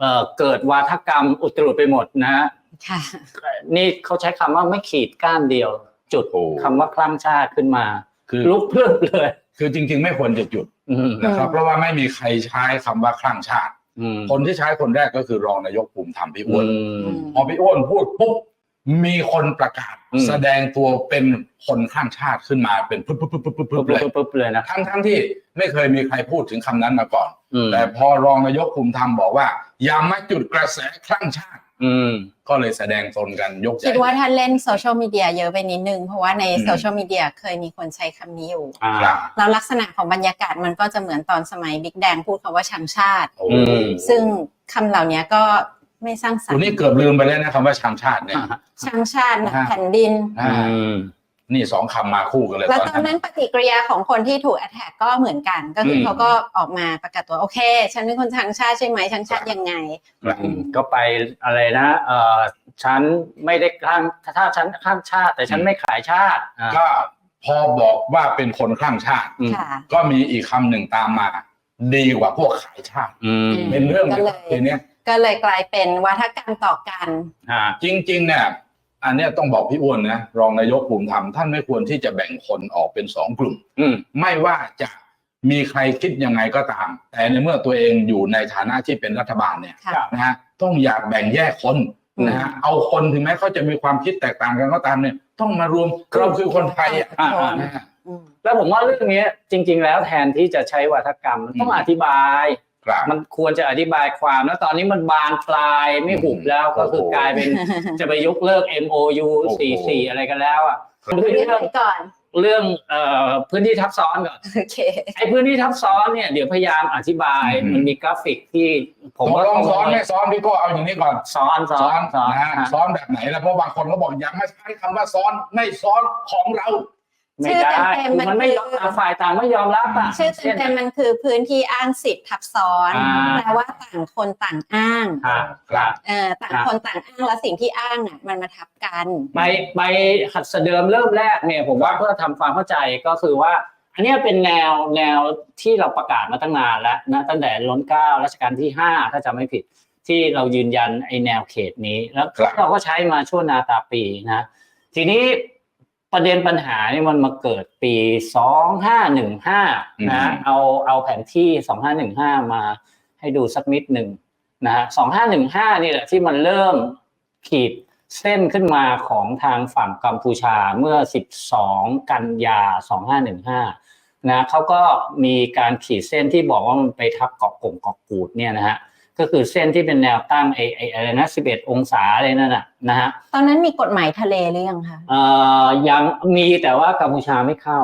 เอ่อเกิดวาทกรรมอุตรุดไปหมดนะฮะค่ะนี่เขาใช้คำว่าไม่ขีดก้านเดียว จุดโอ้คำว่าคลั่งชาติขึ้นมาคือลุกเพิ่มเลย คือจริง ๆ ไม่ควรจะหยุดอืมนะครับอืมเพราะว่าไม่มีใครใช้คำว่าคลั่งชาติอืมคนที่ใช้คนแรกก็คือรองนายกภูมิธรรมพี่อ้วนอืมพอพี่อ้วนพูดปุ๊บ มีคนประกาศอืม แสดงตัวเป็นคนข้างชาติขึ้นมาเป็นปุ๊บปุ๊บปุ๊บปุ๊บปุ๊บปุ๊ปุ๊บบปุ๊เลบยปุ๊บเลยนะทั้งทั้งที่ไม่เคยมีใครพูดถึงคำนั้นมาก่อน อืมแต่พอรองนายกภูมิธรรมบอกว่า อย่ามาจุดกระแสคลั่งชาติ อืม ก็เลยแสดงตนกันยกใหญ่คิดว่าท่านเล่นโซเชียลมีเดียเยอะไปนิดนึง เพราะว่าในอืม โซเชียลมีเดียเคยมีคนใช้คำนี้อยู่ อ่า ครับแล้วลักษณะของบรรยากาศมันก็จะเหมือนตอนสมัยบิ๊กแดงพูดคำว่าชังชาติ โอ้ อืม ซึ่งคำเหล่านี้ก็ ไม่สร้างสรรวันค์นี้เกือบลืมไปแล้วนะคำว่าชางชาติเนี่ยชังชาตินะอ่าแผ่นดินอ่าอืมนี่สองคำมาคู่กันเลยแล้วตอนตอนนั้นั้นนปฏิกิริยาของคนที่ถูกแอตแทกก็เหมือนกัน ก็คืออมเขาก็ออกมาประกาศตัวโอเค ฉันเป็นคนชังชาติใช่ไหมชังชาติยังไงครับอืมก็ไปอะไรนะเออฉันไม่ได้ข้างถ้าฉันข้างชาติ แต่ฉันไม่ขายชาติอ่าก็พอบอกว่าเป็นคนข้างชาติอืมค่ะก็มีอีกคำหนึ่งตามมา ดีกว่าพวกขายชาติอืมเป็นเรื่องก็เลยทีเนี้ย ก็เลยกลายเป็นวัฒกรรมต่อกัน อ่าจริงๆเนี่ยอันเนี้ยต้องบอกพี่อ้วนนะรองนายกภูมิธรรมท่านไม่ควรที่จะแบ่งคนออกเป็นสองกลุ่ม อืม ไม่ว่าจะมีใครคิดยังไงก็ตาม แต่ในเมื่อตัวเองอยู่ในฐานะที่เป็นรัฐบาลเนี่ยค่ะ นะฮะต้องอยากแบ่งแยกคนนะฮะเอาคนถึงแม้เขาจะมีความคิดแตกต่างกันก็ตามเนี่ย ต้องมารวมเราคือคนไทยอะอ่าอ่า นะฮะ อืม แล้วผมว่าเรื่องนี้จริง ๆ แล้วแทนที่จะใช้วัฒกรรมมันต้องอืม อธิบายครับ มันควรจะอธิบายความแล้วตอนนี้มันบานปลายไม่หุบแล้วก็คือกลายเป็นจะไปยกเลิก MOU โอ้โห44 อะไรกันแล้วอะครับเรื่องเรื่องไหนก่อนเรื่องเอ่อพื้นที่ทับซ้อนก่อนโอเคไอ้พื้นที่ทับซ้อนเนี่ยเดี๋ยวพยายามอธิบายอืมมันมีกราฟิกที่ผมตกว่าลงซ้อนไม่ซ้อนพี่โก็เอาอย่างนี้ก่อนซ้อนซ้อนซ้อนนะฮะฮะซ้อนแบบไหนแล้วเพราะบางคนเขาบอกอย่ามาใช้คำว่าซ้อนไม่ซ้อนของเรา ไม่ได้ชื่อเต็มๆมันมันไม่ยอมคือ ต่างฝ่ายต่างไม่ยอมรับอะชื่อเต็มๆมันคือพื้นที่อ้างสิทธิ์ทับซ้อนอ่า แปลว่าต่างคนต่างอ้างอ่าครับ เออต่างครับ คนต่างอ้างแล้วสิ่งที่อ้างอะมันมาทับกัน ไปไปหัดเสเดิมเริ่มแรกเนี่ยผมว่าเพื่อทำความเข้าใจก็คือว่า อันเนี้ยเป็นแนวแนวที่เราประกาศมาตั้งนานแล้วนะตั้งแต่ล้นเกล้ารัชกาลที่ห้าถ้าจำไม่ผิดที่เรายืนยันไอแนวเขตนี้ แล้วครับ เราก็ใช้มาชั่วนาตาปีนะ ทีนี้ ประเด็นปัญหานี่มันมาเกิดปีสองห้าหนึ่งห้านะเอาเอาแผนที่สองห้าหนึ่งห้ามาให้ดูสักนิดหนึ่งนะฮะสองห้าหนึ่งห้านี่แหละที่มันเริ่มขีดเส้นขึ้นมาของทางฝั่งกัมพูชาเมื่อ 12 กันยา 2515 นะเขาก็มีการขีดเส้นที่บอกว่ามันไปทับเกาะกงเกาะกูดเนี่ยนะฮะ ก็คือเส้นที่เป็นแนวตั้งไอ้ไอ้อะไรนะ11องศาอะไรนั่นน่ะนะฮะตอนนั้นมีกฎหมายทะเลหรือยังคะเอ่อยังมีแต่ว่ากัมพูชาไม่เข้า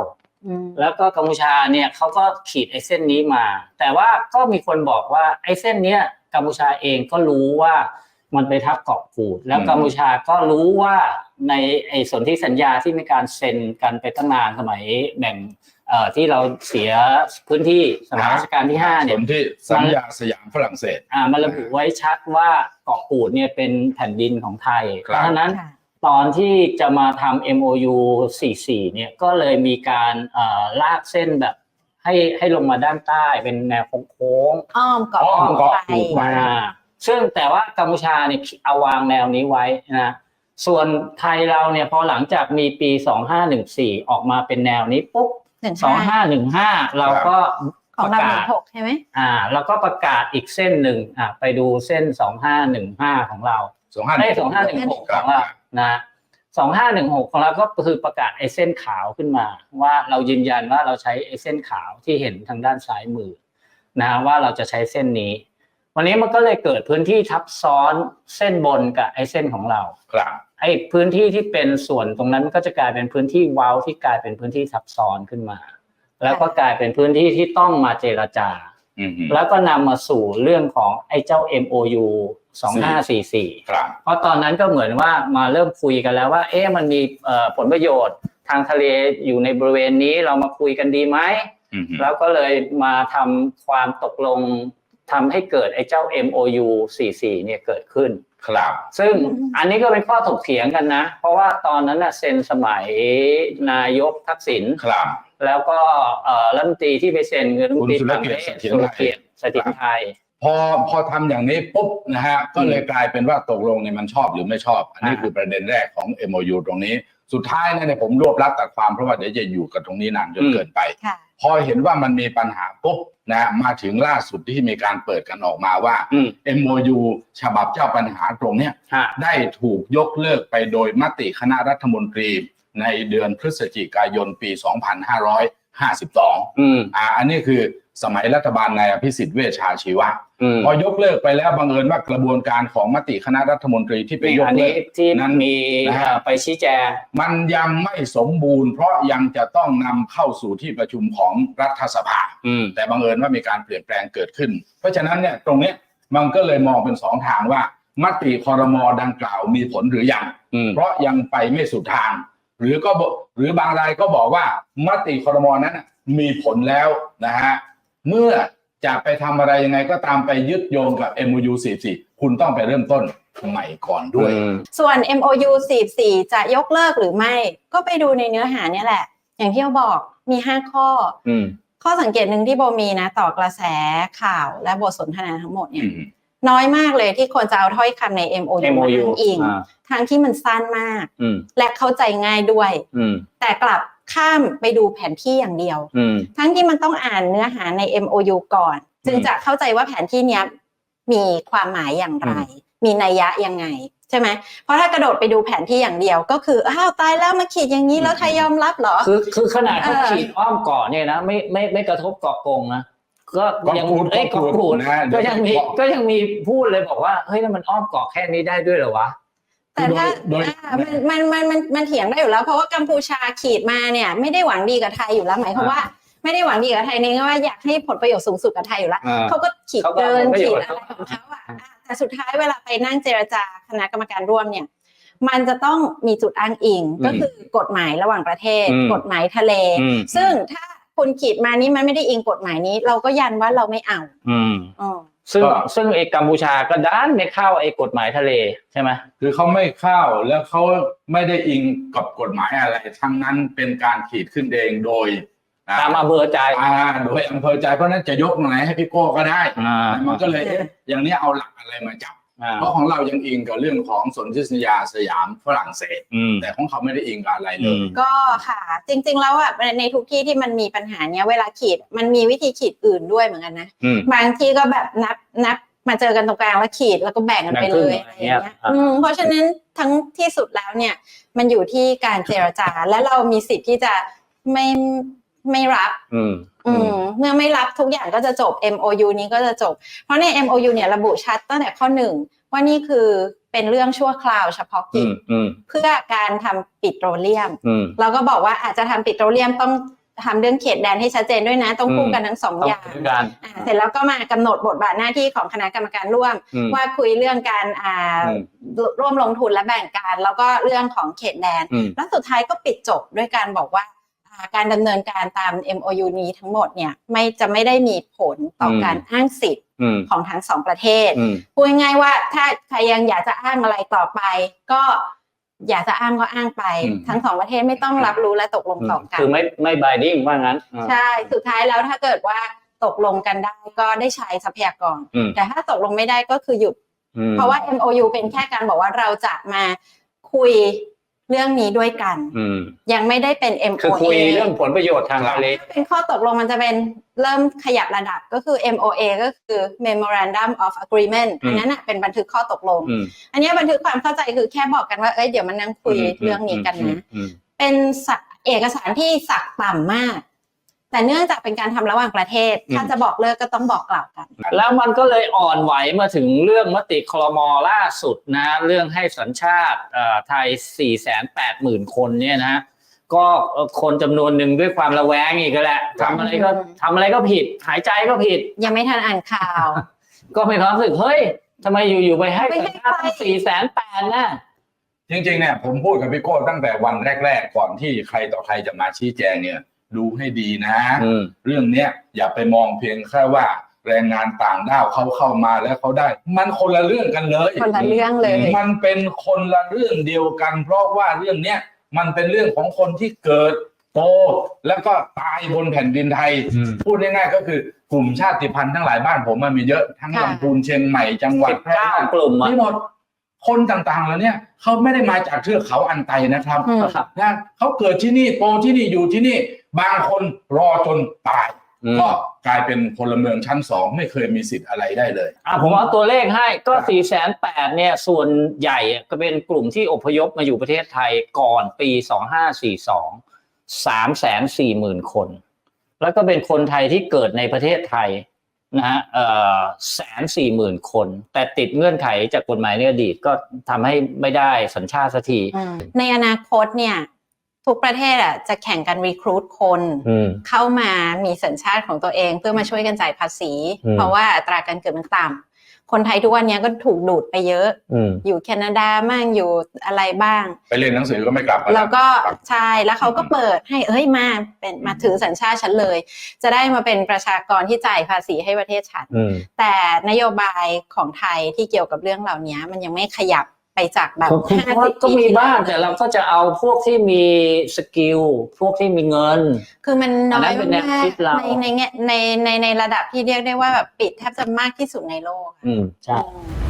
อืมแล้วก็กัมพูชาเนี่ยเขาก็ขีดไอ้เส้นนี้มา แต่ว่าก็มีคนบอกว่าไอ้เส้นเนี้ยกัมพูชาเองก็รู้ว่ามันไปทับเกาะกูด แล้วอืมกัมพูชาก็รู้ว่าในไอ้สนธิสัญญาที่มีการเซ็นกันไปตั้งนานสมัยแบ่ง เอ่อที่เราเสียพื้นที่สมัยรัชกาลที่ห้าสเนี่ยนที่สัญญาสยามฝรั่งเศส อ่ามันระบุไว้ชัดว่าเกาะกูดเนี่ยเป็นแผ่นดินของไทยครับเพราะฉะนั้นค่ะ ตอนที่จะมาทำ MOU 44เนี่ยก็เลยมีการเอ่อลากเส้นแบบให้ให้ลงมาด้านใต้เป็นแนวโค้งอ้อมเกาะอ้อมเกาะไปกูดๆมาซึ่งแต่ว่ากัมพูชาเนี่ยเอาวางแนวนี้ไว้นะส่วนไทยเราเนี่ยพอหลังจากมีปี 2514 ออกมาเป็นแนวนี้ปุ๊บ หนึ่งห้า2515เราก็ของประเราหกานึ่ศงหกใช่ไหมอ่า แล้วก็ประกาศอีกเส้นหนึ่งอ่าไปดูเส้น2515ของเราสองห้าไอ้สองห้าหนึ่งหกของเรานะสองห้าหนึ่งหกของเราก็คือประกาศไอ้เส้นขาวขึ้นมา ว่าเรายืนยันว่าเราใช้ไอ้เส้นขาวที่เห็นทางด้านซ้ายมือนะว่าเราจะใช้เส้นนี้ วันนี้มันก็เลยเกิดพื้นที่ทับซ้อนเส้นบนกับไอ้เส้นของเราครับ ไอ้พื้นที่ที่เป็นส่วนตรงนั้นก็จะกลายเป็นพื้นที่เว้าที่กลายเป็นพื้นที่ทับซ้อนขึ้นมา แล้วก็กลายเป็นพื้นที่ที่ต้องมาเจรจาอืมแล้วก็นำมาสู่เรื่องของไอ้เจ้า MOU 2544ครับเพราะตอนนั้นก็เหมือนว่ามาเริ่มคุยกันแล้วว่า เอ๊ะมันมีเอ่อผลประโยชน์ทางทะเลอยู่ในบริเวณนี้เรามาคุยกันดีไหมอืมแล้วก็เลยมาทำความตกลงทำให้เกิดไอ้เจ้า MOU 44เนี่ยเกิดขึ้น ครับ ซึ่งอันนี้ก็เป็นข้อถกเถียงกันนะ เพราะว่าตอนนั้นน่ะเซ็นสมัยนายกทักษิณครับ แล้วก็เอ่อรัฐมนตรีที่ไปเซ็นคือรัฐมนตรีคุณสุรต่างปเกียรระติเทศเสถียรสุรเกียรติเสถียรไทยพอพอทำอย่างนี้ปุ๊บนะฮะก็เลยกลายเป็นว่าตกลงเนี่ยมันชอบหรือไม่ชอบ อันนี้อ่าคือประเด็นแรกของ MOU ตรงนี้ สุดท้ายเนี่ยผมรวบรัดตัดความเพราะว่าเดี๋ยวจะอยู่กับตรงนี้นานจนอืมเกินไป ค่ะ พอเห็นว่ามันมีปัญหาปุ๊บนะฮะมาถึงล่าสุดที่มีการเปิดกันออกมาว่า อืม MOU ฉบับเจ้าปัญหาตรงเนี้ยฮะ ได้ถูกยกเลิกไปโดยมติคณะรัฐมนตรีในเดือนพฤศจิกายนปี 2552 อืม อ่าอันนี้คือ สมัยรัฐบาลนายอภิสิทธิ์เวชชาชีวะอืมพอยกเลิกไปแล้วบังเอิญว่ากระบวนการของมติคณะรัฐมนตรีที่ไปยกอันเลินี้กที่นั้นมีนะฮะเอ่อไปชี้แจงมันยังไม่สมบูรณ์ เพราะยังจะต้องนำเข้าสู่ที่ประชุมของรัฐสภาอืมแต่บังเอิญว่ามีการเปลี่ยนแปลงเกิดขึ้น เพราะฉะนั้นเนี่ยตรงเนี้ยมันก็เลยมองเป็นสองทางว่า มติคอรมอดังกล่าวมีผลหรือยังอืมเพราะยังไปไม่สุดทาง หรือก็บอกหรือบางรายก็บอกว่ามติคอรมอนั้นน่ะมีผลแล้วนะฮะ เมื่อจะไปทำอะไรยังไงก็ตามไปยึดโยงกับ MOU 44 คุณต้องไปเริ่มต้นใหม่ก่อนด้วย ส่วน MOU 44 จะยกเลิกหรือไม่ ก็ไปดูในเนื้อหาเนี่ยแหละ อย่างที่เขาบอกมี 5 ข้ออืมข้อสังเกตหนึ่งที่โบมีนะ ต่อกระแสข่าวและบทสนทนาทั้งหมดเนี่ยอืมน้อยมากเลยที่คนจะเอาถ้อยคำใน MOU มา MOU อ้างอิงอ่าทั้งที่มันสั้นมากอืมและเข้าใจง่ายด้วยอืมแต่กลับ ข้ามไปดูแผนที่อย่างเดียว อืม ทั้งที่มันต้องอ่านเนื้อหาใน MOU ก่อน จึงอืมจะเข้าใจว่าแผนที่เนี้ยมีความหมายอย่างไร มีนัยยะยังไง ใช่ไหมเพราะถ้ากระโดดไปดูแผนที่อย่างเดียวก็คืออ้าวตายแล้วมาขีดอย่างนี้แล้วใครยอมรับเหรอ คือคือขนาดเขาเออ ขีดอ้อมเกาะเนี่ยนะไม่ไม่ไม่กระทบเกาะกงนะก็เกาะยังกูดเอ้ยเกาะเกาะกูกูดดนะก็ยังมีเดี๋ยวก็ยังมีพูดเลยบอกว่าเฮ้ยแล้วมันอ้อมเกาะแค่นี้ได้ด้วยเหรอวะ แต่ถ้าโดยอ่ามันมันมันมันมันเถียงได้อยู่แล้ว เพราะว่ากัมพูชาขีดมาเนี่ย ไม่ได้หวังดีกับไทยอยู่แล้วหมายความว่าไม่ได้หวังดีกับไทยในแง่ว่าอยากให้ผลประโยชน์สูงสุดกับไทยอยู่แล้วอ่าเขาก็ขีดเขาก็เกินผลประขีโยดชน์อะไรของเขาอะอะแต่สุดท้ายเวลาไปนั่งเจรจาคณะกรรมการร่วมเนี่ย มันจะต้องมีจุดอ้างอิงอืมก็คือกฎหมายระหว่างประเทศอืมกฎหมายทะเลอืมซึ่งถ้าคุณขีดมานี่มันไม่ได้อิงกฎหมายนี้ เราก็ยันว่าเราไม่เอาอืมอ๋อ ซึ่งก็ ซึ่งไอ้กัมพูชาก็ด้านไม่เข้าไอ้กฎหมายทะเลใช่ไหมคือเขาไม่เข้าแล้วเขาไม่ได้อิงกับกฎหมายอะไร ทั้งนั้นเป็นการขีดขึ้นเองโดยอ่ตามอำเภอใจอ่าโดยอำเภอใจเพราะฉะนั้นจะยกไหนให้พี่โก้ก็ได้ อ่า มันก็เลยเอ๊ะอย่างนี้เอาหลักอะไรมาจับอ่า เพราะของเรายังอิงกับเรื่องของสนธิสัญญาสยามฝรั่งเศสอืมแต่ของเขาไม่ได้อิงกับอะไรเลอืยมก็ค่ะ จริง ๆ แล้วอะในทุกที่ที่มันมีปัญหาเนี้ยเวลาขีดมันมีวิธีขีดอื่นด้วยเหมือนกันนะอืมบางที่ก็แบบนับนับมาเจอกันตรงกลางแล้วขีดแล้วก็แบ่งกันไปเลยแบ่อะงไรครึ่งอย่างอะไรเงี้เงี้ยยอะอืมเพราะฉะนั้นทั้งที่สุดแล้วเนี่ย มันอยู่ที่การเจรจาและเรามีสิทธิ์ที่จะไม่ ไม่รับ อืม อืม เมื่อไม่รับทุกอย่างก็จะจบ MOU นี้ก็จะจบ เพราะใน MOU เนี่ยระบุชัดตั้งแต่ข้อหนึ่งว่านี่คือเป็นเรื่องชั่วคราวเฉพาะอืกิจมอืมเพื่อการทำปิโตรเลียมอืมเราก็บอกว่าอาจจะทำปิโตรเลียมต้องทำเรื่องเขตแดนให้ชัดเจนด้วยนะ ต้องคู่อืมกันทั้งสองต้องอย่างคุยกันอ่าเสร็จแล้วก็มากำหนดบทบาทหน้าที่ของคณะกรรมการร่วมอืมว่าคุยเรื่องการอ่าอืมร่วมลงทุนและแบ่งการ แล้วก็เรื่องของเขตแดนอืมแล้วสุดท้ายก็ปิดจบด้วยการบอกว่าอ่า การดำเนินการตาม MOU นี้ทั้งหมดเนี่ยไม่จะไม่ได้มีผลต่ออมการอ้างสิทธิ์อืมของทั้งสองประเทศอืมพูดง่ายๆว่าถ้าใครยังอยากจะอ้างอะไรต่อไป ก็อยากจะอ้างก็อ้างไปอืมทั้งสองประเทศไม่ต้องรับรู้และตกลงต่อกันคือไม่ไม่บายดิ้งว่างั้นอ่าใช่สุดท้ายแล้วถ้าเกิดว่าตกลงกันได้ก็ได้ใช้ทรัพยากรอืมแต่ถ้าตกลงไม่ได้ก็คือหยุดอืมเพราะว่า MOU เป็นแค่การบอกว่าเราจะมาคุย เรื่องนี้ด้วยกัน อืม ยังไม่ได้เป็น MOA คือคุยเรื่องผลประโยชน์ทางทะเลถ้าเป็นข้อตกลงมันจะเป็นเริ่มขยับระดับก็คือ MOA ก็คือ Memorandum of Agreement อืม อันนั้นนะเป็นบันทึกข้อตกลง อืมอันนี้บันทึกความเข้าใจคือแค่บอกกันว่า เอ้ยเดี๋ยวมันนั่งคุยเรื่องนี้กันนะ อืมเป็นสักเอกสารที่สักต่ำมาก แต่เนื่องจากเป็นการทำระหว่างประเทศ ถ้าจะบอกเลิกก็ต้องบอกกล่าวกัน แล้วมันก็เลยอ่อนไหวมาถึงเรื่องมติคลมล่าสุดนะ เรื่องให้สัญชาติเอ่อไทย 4 8 0 0 0 0 คนเนี่ยนะก็เอ่อคนจำนวนหนึ่งด้วยความระแวงอีกแหละทำอะไรก็ทำอะไรก็ผิด หายใจก็ผิด ยังไม่ทันอ่านข่าว ก็มีความรู้สึก เฮ้ยทำไมอยู่ๆไปให้ไม่สัให้ญชาติไปสี่แสนแปดนะจริงๆเนี่ยผมพูดกับพี่โก้ตั้งแต่วันแรก ๆ ก่อนที่ใครต่อใครจะมาชี้แจงเนี่ย ดูให้ดีนะอืมเรื่องเนี้ยอย่าไปมองเพียงแค่ว่าแรงงานต่างด้าวเขาเข้ามาแล้วเขาได้ มันคนละเรื่องกันเลย คนละเรื่องเลย มันเป็นคนละเรื่องเดียวกัน เพราะว่าเรื่องเนี้ยมันเป็นเรื่องของคนที่เกิดโตแล้วก็ตายบนแผ่นดินไทยอืมพูดง่ายๆก็คือกลุ่มชาติพันธุ์ทั้งหลายบ้านผมมันมีเยอะทั้งค่ะลำพูนเชียงใหม่จังหวัดสิบแพร่เก้ากลุ่มอะนี่หมด คนต่างๆแล้วเนี่ยเขาไม่ได้มาจากเทือกเขาอันไตนะครับอืมครับนะเขาเกิดที่นี่โตที่นี่อยู่ที่นี่ บางคนรอจนตายอืมก็กลายเป็นพลเมืองชั้นสองไม่เคยมีสิทธิ์อะไรได้เลยอะผมเอาตัวเลขให้ก็ครับสี่แสนแปดเนี่ยส่วนใหญ่อะก็เป็นกลุ่มที่อพยพมาอยู่ประเทศไทยก่อนปีสองห้าสี่สองสามแสนสี่หมื่นคน แล้วก็เป็นคนไทยที่เกิดในประเทศไทย นะฮะเอ่อแสนสี่หมื่นคน แต่ติดเงื่อนไขจากกฎหมายในอดีตก็ทำให้ไม่ได้สัญชาติสักทีอืมในอนาคตเนี่ยทุกประเทศอะจะแข่งกันรีครูดคนอืมเข้ามามีสัญชาติของตัวเองเพื่อมาช่วยกันจ่ายภาษีอืมเพราะว่าอัตราการเกิดมันต่ำ คนไทยทุกวันนี้ก็ถูกดูดไปเยอะอืมอยู่แคนาดาบ้างอยู่อะไรบ้าง ไปเรียนหนังสือก็ไม่กลับมาแล้วก็ครับใช่แล้วเขาก็เปิดให้เอ้ยมาเป็นมาถือสัญชาติฉันเลย จะได้มาเป็นประชากรที่จ่ายภาษีให้ประเทศฉันอืมแต่นโยบายของไทยที่เกี่ยวกับเรื่องเหล่านี้มันยังไม่ขยับ ไปจากแบบผมคิดว่า50ก็มีปีที่บ้างแล้วแต่เราก็จะเอาพวกที่มีสกิลพวกที่มีเงิน คือมันน้อัอนนั้ยนเป็นแนวมาคิกดเราในในแง่ในในในระดับที่เรียกได้ว่าแบบปิดแทบจะมากที่สุดในโลกอะอืมใช่อืม